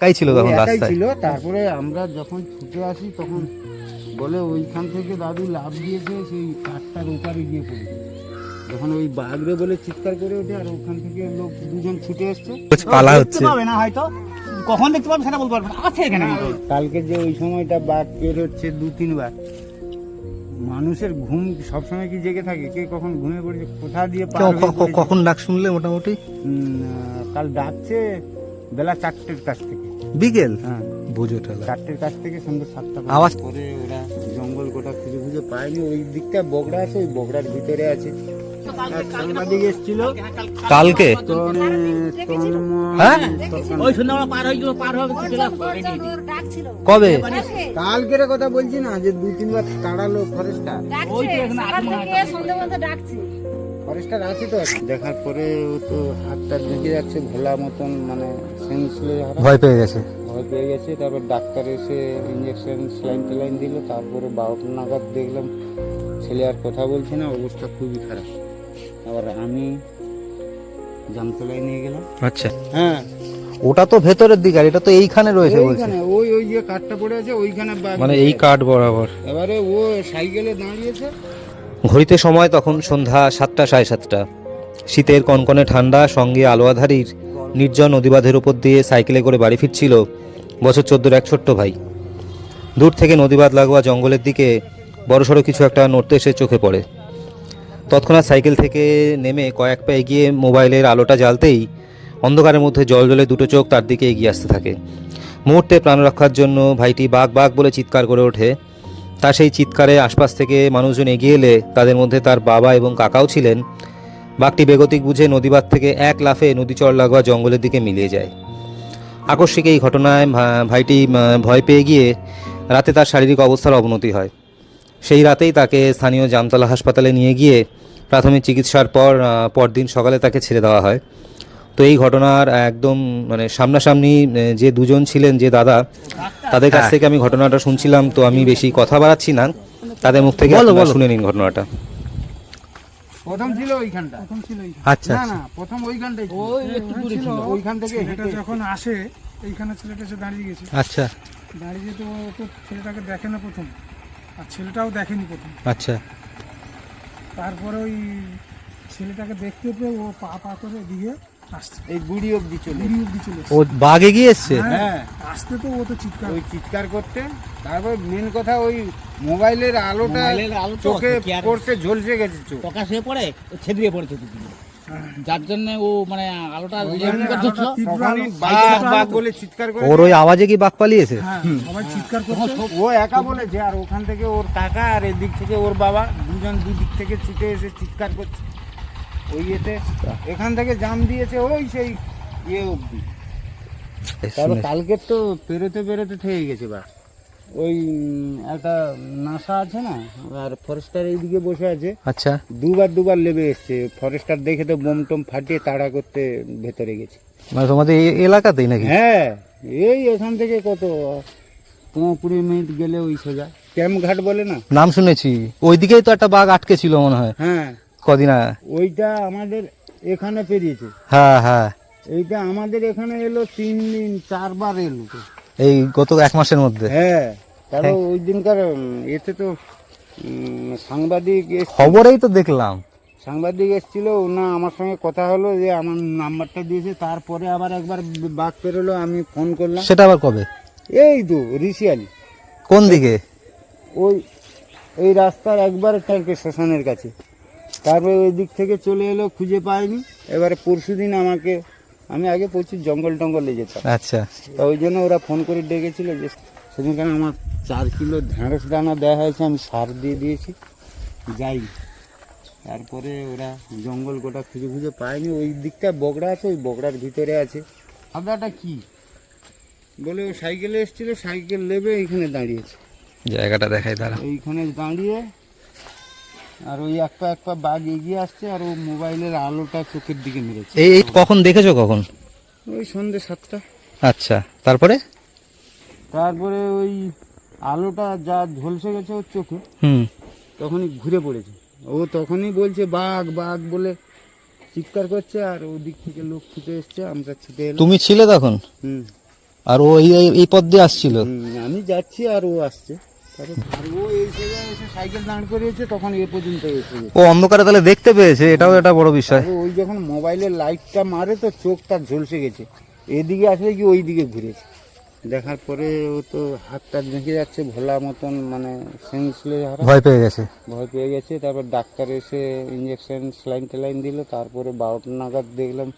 একাই ছিল তখন একাই রাস্তায়। ছিল তারপরে আমরা যখন ছুটে আসি তখন বলে ওইখান থেকে দাদু লাভ দিয়েছে সেই কাঠটার ওপারে গিয়ে পড়েছে যখন ওই বাঘরে বলে চিৎকার করে ওঠে আর ওখান থেকে লোক দুজন ছুটে এসছে। পালা হচ্ছে। পাবে না হয়তো। কখন দেখতে পাবে সেটা বলতে পারবে না। আছে এখানে কালকে যে ওই সময়টা বাঘ বের হচ্ছে দু তিনবার। মানুষের ঘুম সবসময় কি জেগে থাকে? কে কখন ঘুমিয়ে পড়েছে কোথা দিয়ে পার হয়ে ক- ক- পড়েছে? কখন ডাক শুনলে মোটামুটি? উম, আহ, কাল ডাকছে বেলা চারটের কাছ থেকে। বিকেল? হ্যাঁ। বুঝো ঠেলা চারটের কাছ থেকে সন্ধ্যে সাতটা আওয়াজ- পরে ওরা জঙ্গল গোটা খুঁজে খুঁজে পায়নি। ওই দিকটা বগড়া আছে ওই বগড়ার ভিতরে আছে। এক সাংবাদিক এসেছিল। কালকে হ্যাঁ? ওই পার পার হবে চলে আসব রেডি কবে? কালকের কথা বলছি না যে দু তিনবার তাড়ালো ফরেস্টার। ওই তো এখানে হয় আছে তো। দেখার পরে ও তো হাতটা ঢেকে যাচ্ছে ভোলা মতন মানে সেন্সলেস ভয় পেয়ে গেছে? ভয় পেয়ে গেছে তারপর ডাক্তার এসে ইঞ্জেকশন স্যালাইন টেলাইন দিল তারপরে বারোটা নাগাদ দেখলাম ছেলে আর কথা বলছে না অবস্থা খুবই খারাপ। আবার আমি জামতলায় নিয়ে গেলাম। আচ্ছা। হ্যাঁ। ওটা তো ভেতরের দিকে আর এটা তো এইখানে রয়েছে বলছে। ওই ওই যে কাঠটা পড়ে আছে ওইখানে মানে এই কাঠ বরাবর। এবারে ও সাইকেলে দাঁড়িয়েছে ঘড়িতে সময় তখন সন্ধ্যা সাতটা সাড়ে সাতটা। শীতের কনকনে ঠান্ডা, সঙ্গে আলোয়াধারীর নির্জন নদীবাঁধের উপর দিয়ে সাইকেলে করে বাড়ি ফিরছিল বছর চোদ্দোর এক ছোট্ট ভাই। দূর থেকে নদীবাঁধ লাগোয়া জঙ্গলের দিকে বড়সড় কিছু একটা নড়তে এসে চোখে পড়ে। তৎক্ষণাৎ সাইকেল থেকে নেমে কয়েক পা এগিয়ে মোবাইলের আলোটা জ্বালতেই অন্ধকারের মধ্যে জল জলে দুটো চোখ তার দিকে এগিয়ে আসতে থাকে। মুহূর্তে প্রাণ রক্ষার জন্য ভাইটি বাঘ বাঘ বলে চিৎকার করে ওঠে। তার সেই চিৎকারে আশপাশ থেকে মানুষজন এগিয়ে এলে তাদের মধ্যে তার বাবা এবং কাকাও ছিলেন। বাঘটি বেগতিক বুঝে নদীবাদ থেকে এক লাফে নদীচর লাগোয়া জঙ্গলের দিকে মিলিয়ে যায়। আকস্মিক এই ঘটনায় ভাইটি ভয় পেয়ে গিয়ে রাতে তার শারীরিক অবস্থার অবনতি হয়। সেই রাতেই তাকে স্থানীয় জামতলা হাসপাতালে নিয়ে গিয়ে প্রাথমিক চিকিৎসার পর পরদিন সকালে তাকে ছেড়ে দেওয়া হয়। তো এই ঘটনার একদম মানে সামনাসামনি যে দুজন ছিলেন যে দাদা তাদের কাছ থেকে আমি ঘটনাটা শুনছিলাম তো আমি বেশি কথা বাড়াচ্ছি না। তাদের মুখ থেকে শুনে নিন ঘটনাটা। প্রথম ছিল ওইখানটা। প্রথম ছিল আচ্ছা না না প্রথম ওইখানটাই ওই একটু দূরে ছিল। ওইখান থেকে হেঁটে। যখন আসে এইখানে ছেলেটা এসে দাঁড়িয়ে গেছে। আচ্ছা। দাঁড়িয়ে তো তো ছেলেটাকে দেখে না প্রথম আর ছেলেটাও দেখেনি প্রথম। আচ্ছা। তারপরে ওই ছেলেটাকে দেখতে পেয়ে ও পা পা করে দিয়ে এই বুড়ি অব্দি চলে বুড়ি অব্দি চলে ও বাঘ এগিয়ে এসছে? হ্যাঁ আসতে তো ও তো চিৎকার। ওই চিৎকার করতে তারপর মেন কথা ওই মোবাইলের আলোটা মোবাইলের আলো তো চোখে পড়তে ঝলসে গেছে চোখ। প্রকাশ হয়ে পড়ে ছেদরিয়ে পড়েছে দুদিনে যার জন্য ও মানে আলোটা বাঘ। বলে চিৎকার করে ওর ওই আওয়াজে কি বাঘ পালিয়েছে? হ্যাঁ সবাই চিৎকার করছে। ও একা বলেছে আর ওখান থেকে ওর কাকা আর এদিক থেকে ওর বাবা দুজন দুদিক থেকে ছুটে এসে চিৎকার করছে। ওই এতে এখান থেকে জাম দিয়েছে ওই সেই ইয়ে অব্দি তারপর কালকে তো পেরোতে পেরোতে থেকে গেছে বা। ওই একটা নাসা আছে না আর ফরেস্টার এইদিকে বসে আছে। আচ্ছা। দুবার দুবার লেবে এসছে। ফরেস্টার দেখে তো বোম টোম ফাটিয়ে তাড়া করতে ভেতরে গেছে। মানে তোমাদের এই এলাকাতেই নাকি? হ্যাঁ এই এখান থেকে কত পনেরো কুড়ি মিনিট গেলে ওই সোজা। ক্যাম্প ঘাট বলে না? নাম শুনেছি। ওইদিকেই তো একটা বাঘ আটকে ছিল মনে হয়। হ্যাঁ। কদিন ওইটা আমাদের এখানে পেরিয়েছে। হ্যাঁ হ্যাঁ। এইটা আমাদের এখানে এলো তিন দিন চারবার এলো। এই গত এক মাসের মধ্যে? হ্যাঁ কারণ ওই দিনকার এতে তো সাংবাদিক খবরেই তো দেখলাম। সাংবাদিক এসেছিল না আমার সঙ্গে কথা হলো যে আমার নাম্বারটা দিয়েছে তারপরে আবার একবার বাঘ পেরোলো আমি ফোন করলাম। সেটা আবার কবে? এই তো ঋষিয়ালি কোন দিকে? ওই এই রাস্তার একবার ট্যাঙ্কে শ্মশানের কাছে। তারপরে ওই দিক থেকে চলে এলো খুঁজে পাইনি। এবারে পরশু দিন আমাকে আমি আগে প্রচুর জঙ্গল টঙ্গলে যেতাম। আচ্ছা। তা ওই জন্য ওরা ফোন করে ডেকেছিল যে সেদিনকার আমার চার কিলো ঢেঁড়স দানা দেওয়া হয়েছে আমি সার দিয়ে দিয়েছি। যাই। তারপরে ওরা জঙ্গল গোটা খুঁজে খুঁজে পায়নি। ওই দিকটা বগড়া আছে ওই বগড়ার ভিতরে আছে। আদাটা কি? বলে ও সাইকেলে এসেছিল সাইকেল নেবে এইখানে দাঁড়িয়েছে। জায়গাটা দেখাই দাঁড়া এইখানে দাঁড়িয়ে আর ওই এক পা এক পা বাঘ এগিয়ে আসছে আর ও মোবাইলের আলোটা চোখের দিকে মেরেছে। এই এই কখন দেখেছ কখন? ওই সন্ধ্যে সাতটা। আচ্ছা তারপরে? তারপরে ওই আলোটা যা ঝলসে গেছে ওর চোখে হুম। তখনই ঘুরে পড়েছে। ও তখনই বলছে বাঘ বাঘ বলে চিৎকার করছে আর ওদিক থেকে লোক ছুটে এসছে আমরা ছুটে এলাম। তুমি ছিলে তখন? হুম। আর ও এই পথ দিয়ে আসছিল? আমি যাচ্ছি আর ও আসছে। ও অন্ধকারে তাহলে দেখতে পেয়েছে এটাও একটা বড় বিষয়। তারপর ওই যখন মোবাইলের লাইটটা মারে তো চোখটা ঝলসে গেছে। এদিকে আসলে কি ওই দিকে ঘুরেছে। দেখার পরে ও তো হাতটা দেখে যাচ্ছে ভোলা মতন মানে সেন্সলেস ভয় পেয়ে গেছে। ভয় পেয়ে গেছে তারপর ডাক্তার এসে ইঞ্জেকশন স্যালাইন টেলাইন দিল তারপরে বারোটা নাগাদ দেখলাম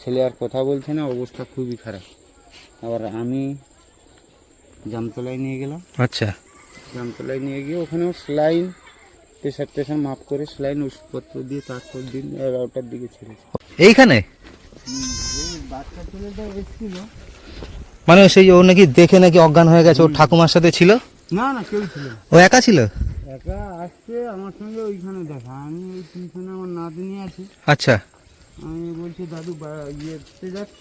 ছেলে আর কথা বলছে না অবস্থা খুবই খারাপ। আবার আমি জামতলায় নিয়ে গেলাম। আচ্ছা। জামতলায় নিয়ে গিয়ে ওখানেও স্লাইন প্রেশার টেশার মাপ করে স্লাইন ওষুধপত্র দিয়ে তারপর দিন এগারোটার দিকে ছেড়েছে এইখানে? বাচ্চা ছেলেটা এসেছিল মানে সেই ও নাকি দেখে নাকি অজ্ঞান হয়ে গেছে ওর ঠাকুমার সাথে ছিল? না না কেউ ছিল ও একা ছিল? একা আসছে আমার সঙ্গে ওইখানে দেখা। আমি ওই টিউশনে আমার নাতনি আছে। আচ্ছা। আমি বলছি দাদু বা- ইয়েতে যাচ্ছ?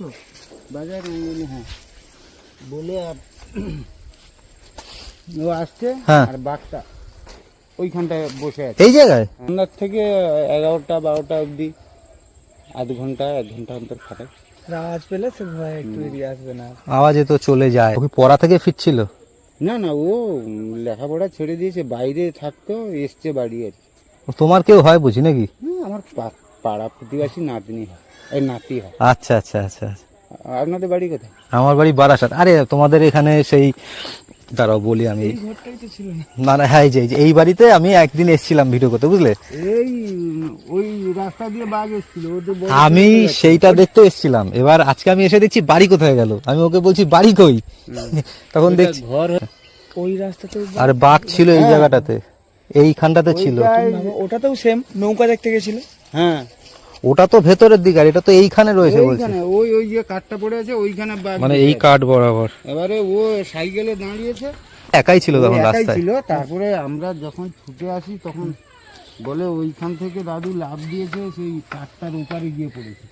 বাজার। আমি বলি হ্যাঁ। বলে আর ও আসছে হ্যাঁ। আর বাঘটা ওইখানটায় বসে আছে। এই জায়গায়? সন্ধ্যার থেকে এগারোটা বারোটা অবধি আধ ঘণ্টা এক ঘণ্টা অন্তর খাটাই আওয়াজ পেলে সে ভয় একটু এড়িয়ে আসবে না। আওয়াজে তো চলে যায়। ও কি পড়া থেকে ফিরছিল? না না ও লেখাপড়া ছেড়ে দিয়েছে বাইরে থাকতো এসছে বাড়ি আর কি। ও তোমার কেউ হয় বুঝি নাকি? হুম, আমার পা- পাড়া প্রতিবাসী নাতনি হয় এই নাতি হয়। আচ্ছা আচ্ছা আচ্ছা আচ্ছা। আপনাদের বাড়ি কোথায়? আমার বাড়ি বারাসাত। আরে তোমাদের এখানে সেই দাঁড়াও বলি আমি। না। না না হ্যাঁ যে এই যে এই বাড়িতে আমি একদিন এসেছিলাম ভিডিও করতে বুঝলে? এই ওই রাস্তা দিয়ে বাঘ এসেছিল আমি সেইটা দেখতে এসেছিলাম। এবার আজকে আমি এসে দেখছি বাড়ি কোথায় গেল? আমি ওকে বলছি বাড়ি কই? তখন দেখছি ঘর ওই রাস্তাতে আর বাঘ ছিল এই জায়গাটাতে। এইখানটাতে ছিল। ওটাতেও সেম নৌকা দেখতে গেছিল। হ্যাঁ। ওটা তো ভেতরের দিকে আর এটা তো এইখানে রয়েছে বলছে। ওই ওই যে কাঠটা পড়ে আছে ওইখানে মানে এই। কাঠ বরাবর। এবারে ও সাইকেলে দাঁড়িয়েছে। একাই ছিল তখন রাস্তায়। ছিল তারপরে আমরা যখন ছুটে আসি তখন বলে ওইখান থেকে দাদু লাভ দিয়েছে সেই কাঠটার ওপারে গিয়ে পড়েছে।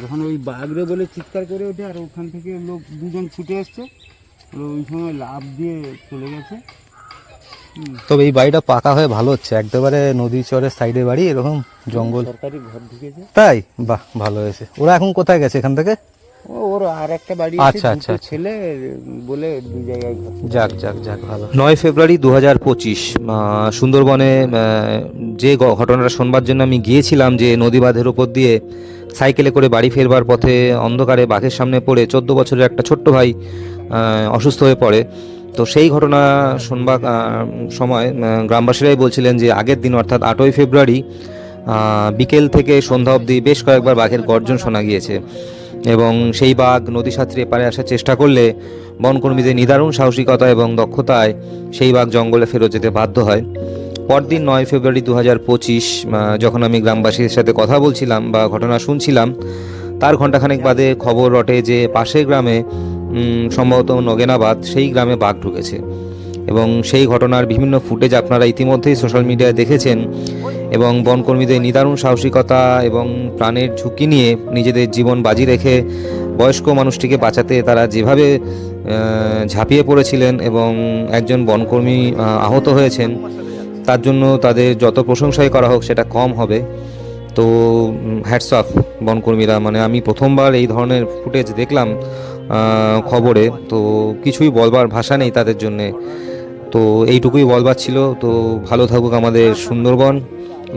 যখন ওই বাঘরে বলে চিৎকার করে ওঠে আর ওখান থেকে লোক দুজন ছুটে এসছে ওই সময় লাভ দিয়ে চলে গেছে। তবে এই বাড়িটা পাকা হয়ে ভালো হচ্ছে। একেবারে নদী চরের সাইডে বাড়ি এরকম জঙ্গল। সরকারি ঘর ঢুকেছে? তাই? বাহ ভালো হয়েছে। ওরা এখন কোথায় গেছে এখান থেকে? ওর আর একটা বাড়ি আচ্ছা, আচ্ছা। ছেলে বলে দু জায়গায় যাক যাক যাক ভালো। নয় ফেব্রুয়ারি দু হাজার পঁচিশ সুন্দরবনে যে ঘটনাটা শোনবার জন্য আমি গিয়েছিলাম যে নদী বাঁধের দিয়ে সাইকেলে করে বাড়ি ফেরবার পথে অন্ধকারে বাঘের সামনে পড়ে চোদ্দ বছরের একটা ছোট্ট ভাই অসুস্থ হয়ে পড়ে। তো সেই ঘটনা শোনবার সময় গ্রামবাসীরাই বলছিলেন যে আগের দিন, অর্থাৎ আটই ফেব্রুয়ারি বিকেল থেকে সন্ধ্যা অবধি বেশ কয়েকবার বাঘের গর্জন শোনা গিয়েছে। এবং সেই বাঘ নদী সাঁতরে পারে আসার চেষ্টা করলে বনকর্মীদের নিদারুণ সাহসিকতা এবং দক্ষতায় সেই বাঘ জঙ্গলে ফেরত যেতে বাধ্য হয়। পরদিন নয় ফেব্রুয়ারি দু হাজার পঁচিশ যখন আমি গ্রামবাসীর সাথে কথা বলছিলাম বা ঘটনা শুনছিলাম, তার ঘণ্টাখানেক বাদে খবর রটে যে পাশের গ্রামে সম্ভবত নগেনাবাদ, সেই গ্রামে বাঘ ঢুকেছে। এবং সেই ঘটনার বিভিন্ন ফুটেজ আপনারা ইতিমধ্যেই সোশ্যাল মিডিয়ায় দেখেছেন। এবং বনকর্মীদের নিদারুণ সাহসিকতা এবং প্রাণের ঝুঁকি নিয়ে নিজেদের জীবন বাজি রেখে বয়স্ক মানুষটিকে বাঁচাতে তারা যেভাবে ঝাঁপিয়ে পড়েছিলেন এবং একজন বনকর্মী আহত হয়েছেন, তার জন্য তাদের যত প্রশংসাই করা হোক সেটা কম হবে। তো হ্যাটস অফ বনকর্মীরা। মানে আমি প্রথমবার এই ধরনের ফুটেজ দেখলাম খবরে। তো কিছুই বলবার ভাষা নেই তাদের জন্যে। তো এইটুকুই বলবার ছিল। তো ভালো থাকুক আমাদের সুন্দরবন,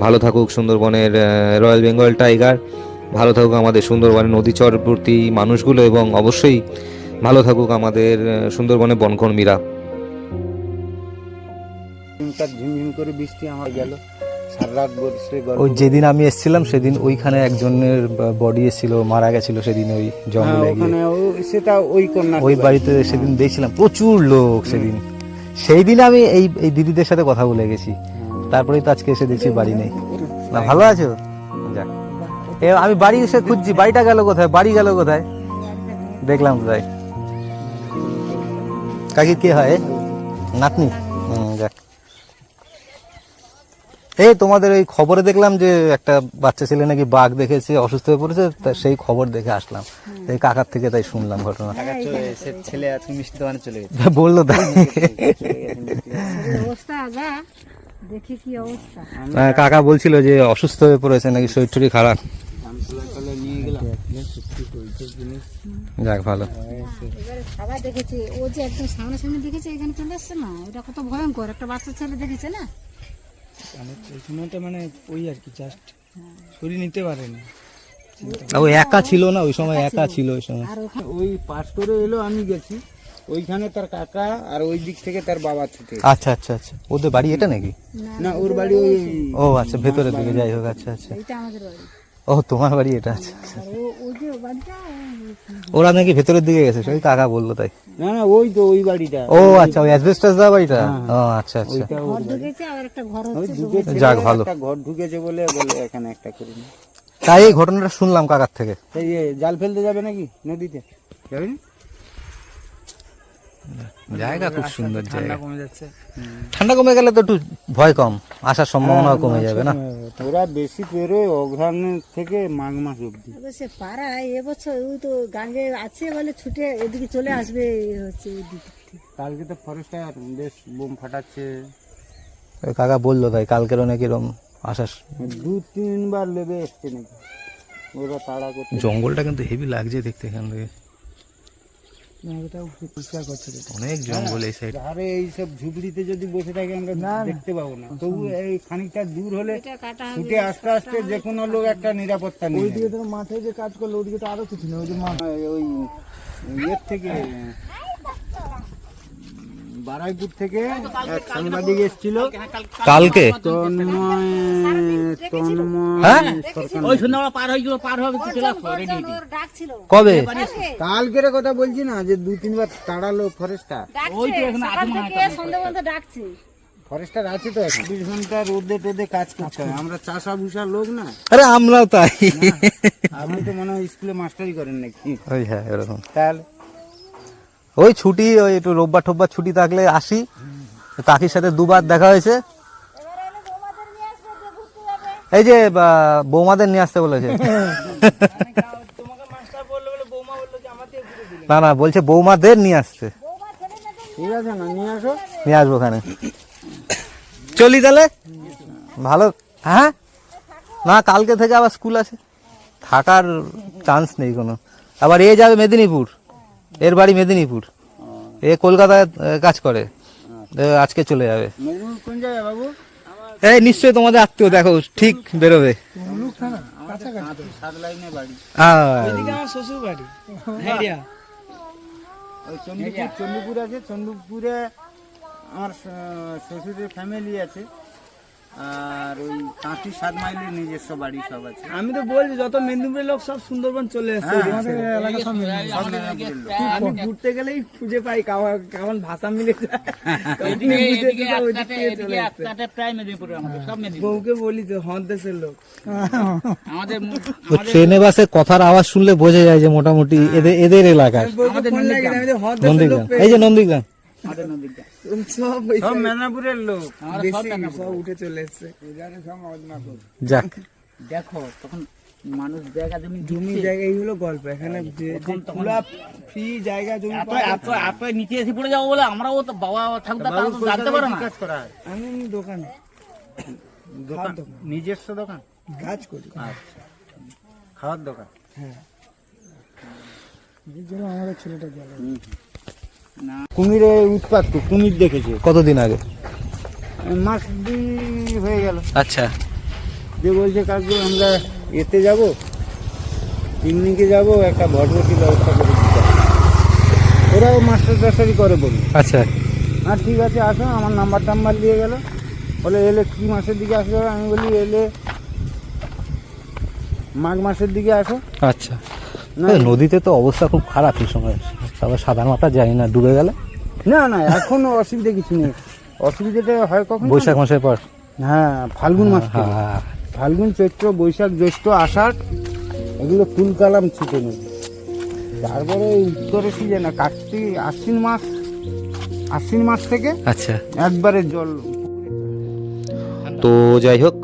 ভালো থাকুক সুন্দরবনের রয়্যাল বেঙ্গল টাইগার ভালো থাকুক আমাদের সুন্দরবনের নদীচরবর্তী মানুষগুলো এবং অবশ্যই ভালো থাকুক আমাদের সুন্দরবনের বনকর্মীরা। ঝিমঝিম করে বৃষ্টি আমার গেল। ওই যেদিন আমি এসেছিলাম সেদিন ওইখানে একজনের বডি এসেছিল মারা গেছিল সেদিন ওই হ্যাঁ, জঙ্গলে সেটা ওই কন্যা ওই বাড়িতে সেদিন দেখছিলাম প্রচুর লোক সেদিন। সেই দিন আমি এই এই দিদিদের সাথে কথা বলে গেছি। তারপরেই তো আজকে এসে দেখছি বাড়ি নেই। না ভালো আছো? যাক। এ আমি বাড়ি এসে খুঁজছি বাড়িটা গেল কোথায়? বাড়ি গেল কোথায়? দেখলাম কোথায়। কাকির কে হয়? নাতনি? হুম, যাক। এই তোমাদের এই খবরে দেখলাম যে একটা বাচ্চা ছেলে নাকি বাঘ দেখেছে অসুস্থ হয়ে পড়েছে সেই খবর দেখে আসলাম। এই কাকার থেকে তাই শুনলাম ঘটনা। ছেলে আজকে মিষ্টি দোকানে চলে গেছে। বলল তাই দেখি কি অবস্থা। হ্যাঁ, কাকা বলছিল যে অসুস্থ হয়ে পড়েছে নাকি শরীর টরীর খারাপ। নিয়ে গেলাম। সত্যি সেই জিনিস যাক ভালো এবারে সবাই দেখেছে ও যে একদম সামনাসামনি দেখেছে এখানে চলে আসছে না? এটা কত ভয়ঙ্কর একটা বাচ্চা ছেলে দেখেছে না? মানে সময়টা মানে ওই আর কি জাস্ট শরীর নিতে পারেনি। ও একা ছিল না? ওই সময় একা ছিল। ওই সময়। আর ওই পাস করে এলো আমি গেছি। ওইখানে তার কাকা আর ওই দিক থেকে তার বাবা ছুটে আচ্ছা আচ্ছা আচ্ছা। ওদের বাড়ি এটা নাকি? না ওর বাড়ি ওই ও আচ্ছা ভেতরের দিকে যাই হোক আচ্ছা আচ্ছা। এইটা আমাদের বাড়ি। ও তোমার বাড়ি এটা? আচ্ছা ওই যে বাড়িটা ওরা নাকি ভেতরের দিকে গেছে সেই কাকা বলল তাই। না না ওই তো ওই বাড়িটা। ও আচ্ছা ওই অ্যাসবেস্টাস দা বাড়িটা? ও আচ্ছা আচ্ছা। ঘর ঢুকেছে আর একটা ঘর হচ্ছে যাক ভালো। একটা ঘর ঢুকেছে বলে বলে এখানে একটা করে তাই এই ঘটনাটা শুনলাম কাকার থেকে। জাল ফেলতে যাবে নাকি নদীতে? যাবে না? জায়গা খুব সুন্দর জায়গা। কমে যাচ্ছে। ঠান্ডা কমে গেলে তো একটু ভয় কম আসার সম্ভাবনা কমে যাবে না? ওরা বেশি পেরোয় অঘ্রাণ থেকে মাঘ মাস অব্দি তবে সে পাড়ায় এবছর ওই তো গাঙ্গে আছে বলে ছুটে এদিকে চলে আসবে হচ্ছে কালকে তো ফরেস্টার বেশ বোম ফাটাচ্ছে। কাকা বলল তাই কালকেরও নাকি এরম আসার দু তিনবার লেবে এসছে নাকি। ওরা তাড়া করতে জঙ্গলটা কিন্তু হেভি লাগছে দেখতে এখান থেকে ওটাও পরিষ্কার করছে দেখো। অনেক জঙ্গল এই সাইড ধারে এইসব ঝুপড়িতে যদি বসে থাকি আমরা দেখতে পাবো না। তবু এই খানিকটা দূর হলে ছুটে আস্তে আস্তে যে কোনো লোক একটা নিরাপত্তা নেই ওইদিকে তো মাঠে যে কাজ করল ওইদিকে তো আরও কিছু নেই ওই যে মাঠ। ওই ইয়ের থেকে বারাইপুর থেকে এক সাংবাদিক এসেছিল। কালকে হ্যাঁ? হয়ে? কবে? কালকের কথা বলছি না যে দু তিনবার তাড়ালো ফরেস্টার। ফরেস্টার আছে তো চব্বিশ ঘণ্টা রোদে টোদে কাজ করতে হয়। আমরা চাষা ভুষা লোক না। আরে আমরাও তাই। আপনি তো মনে হয় স্কুলে মাস্টারি করেন নাকি। হ্যাঁ এরকম। তাহলে ওই ছুটি ওই একটু রোববার টোববার ছুটি থাকলে আসি। কাকির সাথে দুবার দেখা হয়েছে। এই যে বৌমাদের নিয়ে আসতে বলেছে। না না বলছে বৌমাদের নিয়ে আসতে। ঠিক আছে না নিয়ে আসো। নিয়ে আসব ওখানে। চলি তাহলে? ভালো হ্যাঁ? না কালকে থেকে আবার স্কুল আছে। থাকার চান্স নেই কোনো। আবার এ যাবে মেদিনীপুর। এর বাড়ি মেদিনীপুর। এ কলকাতায় কাজ করে। আজকে চলে যাবে। এই নিশ্চয়ই তোমাদের আত্মীয় দেখো ঠিক বেরোবে। সাত লাইনে বাড়ি। আহ, এদিকে আমার শ্বশুর বাড়ি আইডিয়া ওই চন্ডীপুর চন্ডীপুর আছে চন্ডীপুরে আমার শ্বশুরের ফ্যামিলি আছে। আর ওই কাঁথি সাত মাইলের নিজস্ব বাড়ি সব আছে। আমি তো বলছি যত মেদিনীপুরের লোক সব সুন্দরবন চলে এসছে। আমাদের এলাকা সব মেদিনীপুর। আমি ঘুরতে গেলেই খুঁজে পাই কেমন ভাষা মিলে বউকে বলি তো হন দেশের লোক। তো ট্রেনে বাসে কথার আওয়াজ শুনলে বোঝা যায় যে মোটামুটি এদের এদের এলাকার। এই যে নন্দীগ্রাম। সব মেদিনীপুরের লোক। সব বেশি টাকা সব উঠে চলে এসছে। যাক। দেখো তখন মানুষ জায়গা জমি জমি জায়গা এই গল্প। এখানে যে যে পুরা ফ্রি জায়গা জমি এত পাওয়া এত এত নিচে এসে পড়ে যাব বলে আমরাও তো বাবা ঠাকুরদা তারা তো জানতে পারে না। কাজ করা আমি দোকান। নিজস্ব দোকান? কাজ করি। খাওয়ার দোকান? জন্য আমাদের ছেলেটা গেল। কুমিরে উৎপাত তো, কুমির দেখেছে। কতদিন আগে? মাস দুই হয়ে গেল। আচ্ছা। যে বলছে কাকু আমরা এতে যাব পিকনিকে যাব একটা ভটভটি ব্যবস্থা করে দিতে ওরাও মাস্টার টাস্টারি করে বলি আচ্ছা। হ্যাঁ ঠিক আছে আসো আমার নাম্বার টাম্বার দিয়ে গেল। বলে এলে কি মাসের দিকে আসবে? আমি বলি এলে মাঘ মাসের দিকে আসো। আচ্ছা। না। নদীতে তো অবস্থা খুব খারাপ এই সময়। তারপর সাধারণ মাথা জানি না ডুবে গেলে? না না এখনও অসুবিধা কিছু নেই। অসুবিধাটা হয় কখন বৈশাখ মাসের পর। হ্যাঁ ফাল্গুন মাস হ্যাঁ। ফাল্গুন চৈত্র বৈশাখ জ্যৈষ্ঠ আষাঢ় এগুলো ফুল কালাম ছিটে নেই। তারপরে উত্তরে সিজনে কার্তিক আশ্বিন মাস আশ্বিন মাস থেকে আচ্ছা। একবারে জল তো যাই হোক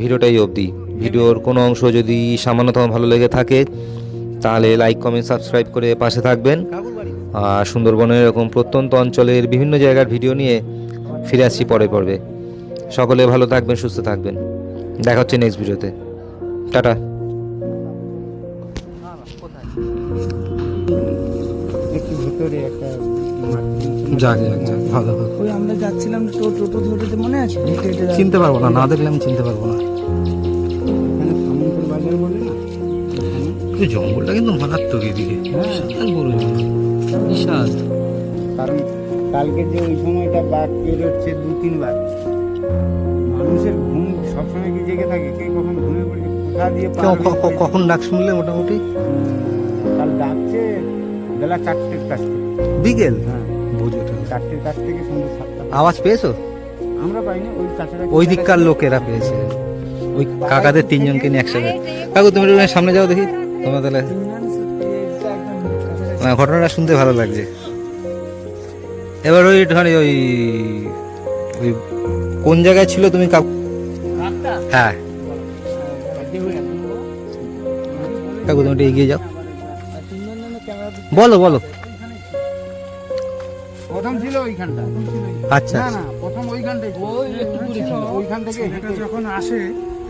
ভিডিওটাই অবধি। ভিডিওর কোনো অংশ যদি সামান্যতম ভালো লেগে থাকে তাহলে লাইক কমেন্ট সাবস্ক্রাইব করে পাশে থাকবেন। আর সুন্দরবনের এরকম প্রত্যন্ত অঞ্চলের বিভিন্ন জায়গার ভিডিও নিয়ে ফিরে আসছি পরে পর্বে। সকলে ভালো থাকবেন সুস্থ থাকবেন। দেখা হচ্ছে নেক্সট ভিডিওতে টাটা। যাকে ভালো। আমরা যাচ্ছিলাম টোটো ধরে মনে আছে? চিনতে পারব না না দেখলে আমি চিনতে পারব না। জঙ্গলটা কিন্তু মারাত্মক এদিকে বিশাল বড় জঙ্গল। বিশাল। কারণ কালকে যে ওই সময়টা বাঘ বেরোচ্ছে দু তিনবার। মানুষের ঘুম সবসময় কি জেগে থাকে? কে কখন ঘুমে পড়ে? কোথা দিয়ে হয়ে পড়েছে। কখন ডাক শুনলে মোটামুটি? কাল ডাকছে বেলা চারটের কাছ থেকে। বিকেল? হ্যাঁ। বুঝোটা চারটের কাছ থেকে সন্ধ্যে সাতটা। আওয়াজ পেয়েছ? আমরা পাইনি ওই কাছাকাছি ওই দিককার লোকেরা পেয়েছে। ওই কাকাদের তিনজনকে নিয়ে একসাথে। কাকু তুমি সামনে যাও দেখি। তোমরা তাহলে। না, ঘটনাটা শুনতে ভালো লাগছে এবার ওই ধরে ওই ওই কোন জায়গায় ছিল তুমি কাকু হ্যাঁ কাকু তুমি এগিয়ে যাও বলো বলো প্রথম ছিল ওইখানটা আচ্ছা না। প্রথম ওইখানটাই ওই একটু দূরে ছিল। ওইখান থেকে যখন আসে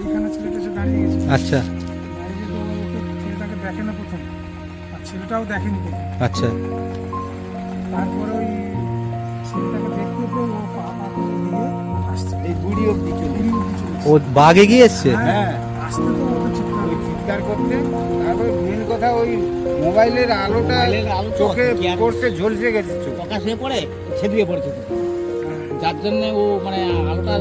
এইখানে ছেলেটা দাঁড়িয়ে গেছে আচ্ছা দেখে না প্রথম? আর ছেলেটাও দেখেনি প্রথম। আচ্ছা। তারপরে ওই ছেলেটাকে দেখতে পেয়ে ও পা পা করে দিয়ে আসছে। এই বুড়ি অব্দি চলে উড়ি উড়ি চলে ও বাঘ এগিয়ে এসছে? হ্যাঁ আসতে তো ওকে চিৎকার ওই চিৎকার করতে তারপরে মেন কথা ওই মোবাইলের আলোটা আলো চোখে পড়তে ঝলসে গেছে চোখ। পড়ে ছেদ্রিয়ে পড়েছে যার জন্য ও মানে আলোটা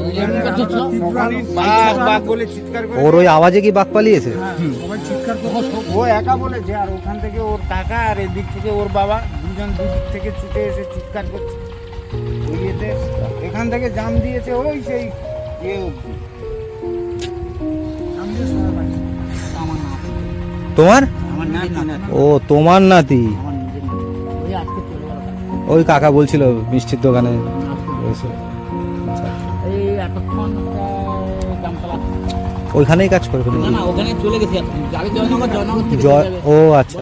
বাঘ বাঘ বলে চিৎকার করে। ওর ওই আওয়াজে কি বাঘ পালিয়েছে? হ্যাঁ সবাই চিৎকার করে। ও একা বলেছে আর ওখান থেকে ওর কাকা আর এদিক থেকে ওর বাবা দুজন দুদিক থেকে ছুটে এসে চিৎকার করছে। ইয়েতে এখান থেকে জাম দিয়েছে ওই সেই ইয়ে অব্দি আমি যে শোনা পাই আমার না তোমার? ও তোমার নাতি? ওই কাকা বলছিল মিষ্টির দোকানে। এই এতক্ষণ প্রায় জামতলা ওইখানেই কাজ করে না না ওখানে চলে গেছি জয়নগর জয়নগর ও আচ্ছা।